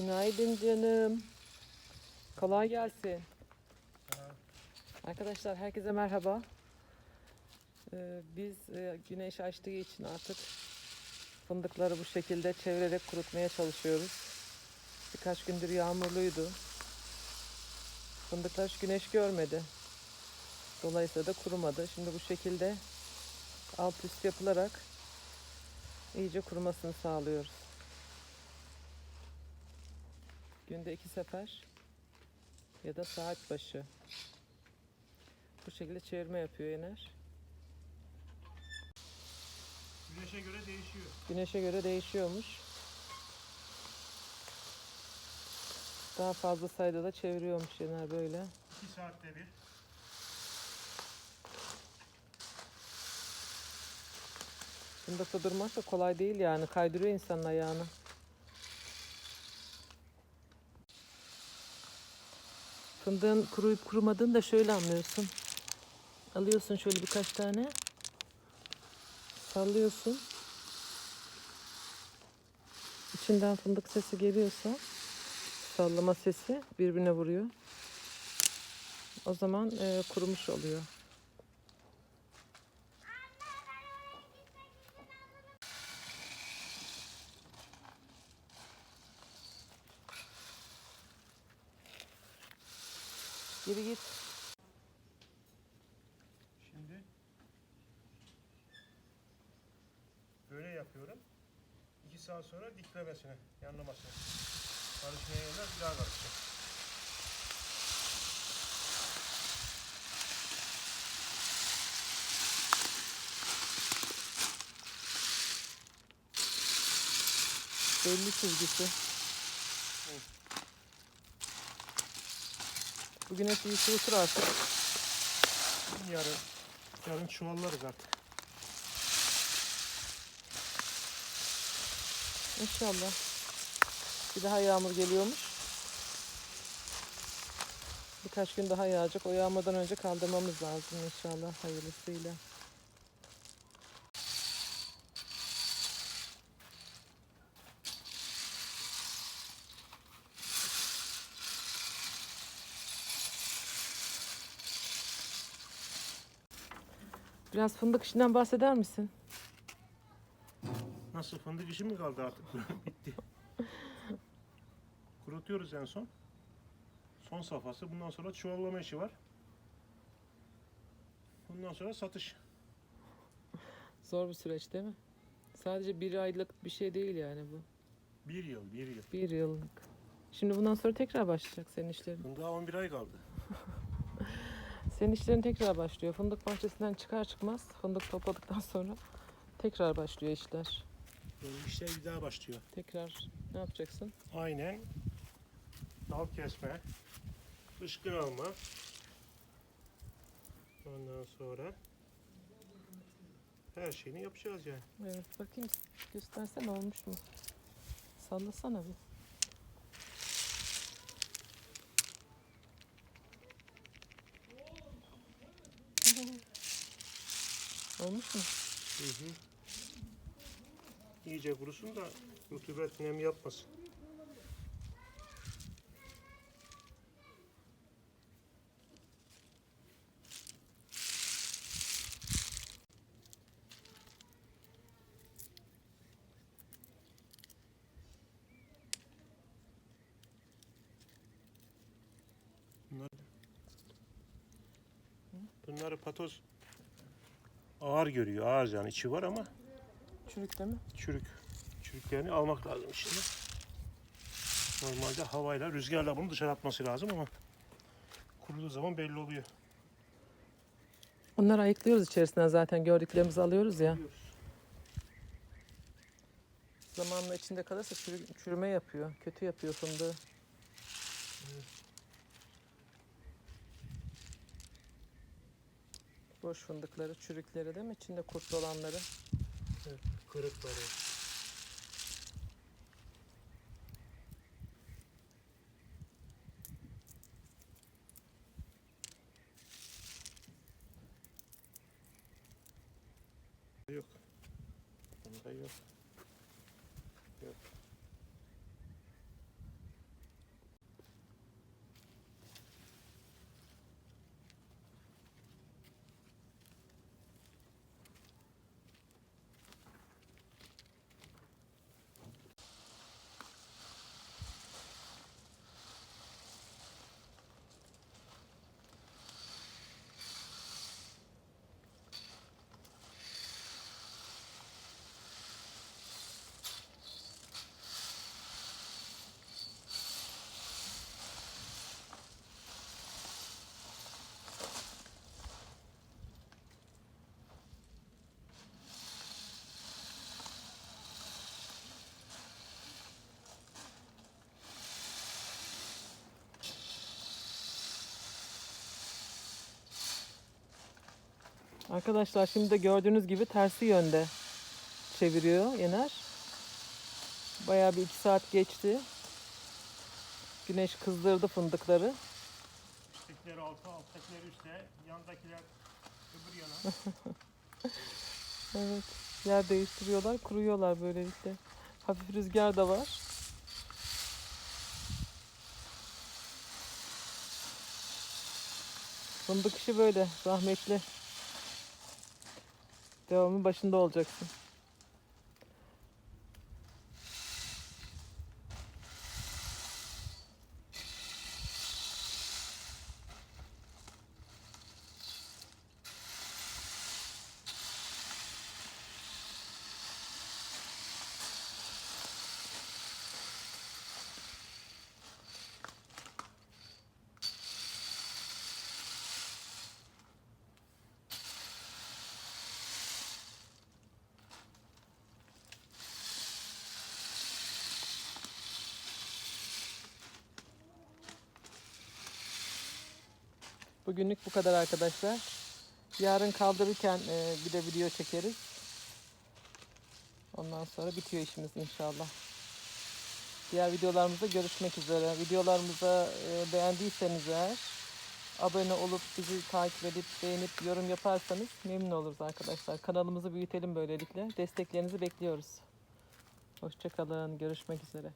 Günaydın canım. Kolay gelsin. Arkadaşlar herkese merhaba. Ee, biz e, güneş açtığı için artık fındıkları bu şekilde çevirerek kurutmaya çalışıyoruz. Birkaç gündür yağmurluydu. Fındıklar hiç güneş görmedi. Dolayısıyla da kurumadı. Şimdi bu şekilde alt üst yapılarak iyice kurumasını sağlıyoruz. Günde iki sefer ya da saat başı. Bu şekilde çevirme yapıyor Yener. Güneşe göre değişiyor. Güneşe göre değişiyormuş. Daha fazla sayıda da çeviriyormuş Yener böyle. 2 saatte bir. Fındıkta durmak da kolay değil yani. Kaydırıyor insanın ayağını. Fındığın kuruyup kurumadığını da şöyle anlıyorsun. Alıyorsun şöyle birkaç tane. Sallıyorsun. İçinden fındık sesi geliyorsa sallama sesi birbirine vuruyor. O zaman e, kurumuş oluyor. Geri git. Şimdi böyle yapıyorum. 2 saat sonra diklemesine, yanlamasına. Karışmaya yerler bir daha karışacak. Belli çizgisi. Bu güneş iyi soğutur artık. Yarın, yarın çuvallarız artık. İnşallah. Bir daha yağmur geliyormuş. Birkaç gün daha yağacak. O yağmadan önce kaldırmamız lazım inşallah hayırlısıyla. Biraz fındık işinden bahseder misin? Nasıl fındık işi mi kaldı artık? Bitti. Kurutuyoruz en son. Son safhası. Bundan sonra çuvallama işi var. Bundan sonra satış. Zor bir süreç değil mi? Sadece bir aylık bir şey değil yani bu. Bir yıl, bir yıl. Bir yıllık. Şimdi bundan sonra tekrar başlayacak senin işlerin. Fındığa 11 ay kaldı. Senin işlerin tekrar başlıyor. Fındık bahçesinden çıkar çıkmaz fındık topladıktan sonra tekrar başlıyor işler. Benim işler bir daha başlıyor. Tekrar ne yapacaksın? Aynen dal kesme, ışkın alma. Ondan sonra her şeyini yapacağız yani. Evet bakayım göstersene olmuş mu? Sallasana bir. Olmuş mu? Hı hı. İyice kurusun da rutubet nem yapmasın. Bunlar, bunları patoz ağır görüyor. Ağır yani içi var ama Çürük değil mi? çürük. Çürüklerini almak lazım şimdi. Normalde havayla, rüzgarla bunu dışarı atması lazım ama kuruduğu zaman belli oluyor. Onları ayıklıyoruz içerisinden zaten gördüklerimizi alıyoruz ya. Zamanla içinde kalırsa çürü- çürüme yapıyor. Kötü yapıyor fındığı. Boş fındıkları, çürükleri değil mi? İçinde kurtlu olanları. Kırıkları. Yok. Bunda. Yok. Arkadaşlar şimdi de gördüğünüz gibi tersi yönde çeviriyor Yener. Bayağı bir iki saat geçti. Güneş kızdırdı fındıkları. Üsttekileri alta, alttakileri üste, yandakiler öbür yana. Evet. Yer değiştiriyorlar, kuruyorlar böylelikle. Hafif rüzgar da var. Fındık işi böyle, zahmetli. Devamı başında olacaksın. Bugünlük bu kadar arkadaşlar. Yarın kaldırırken e, bir de video çekeriz. Ondan sonra bitiyor işimiz inşallah. Diğer videolarımızda görüşmek üzere. Videolarımıza e, beğendiyseniz eğer abone olup bizi takip edip beğenip yorum yaparsanız memnun oluruz arkadaşlar. Kanalımızı büyütelim böylelikle. Desteklerinizi bekliyoruz. Hoşçakalın. Görüşmek üzere.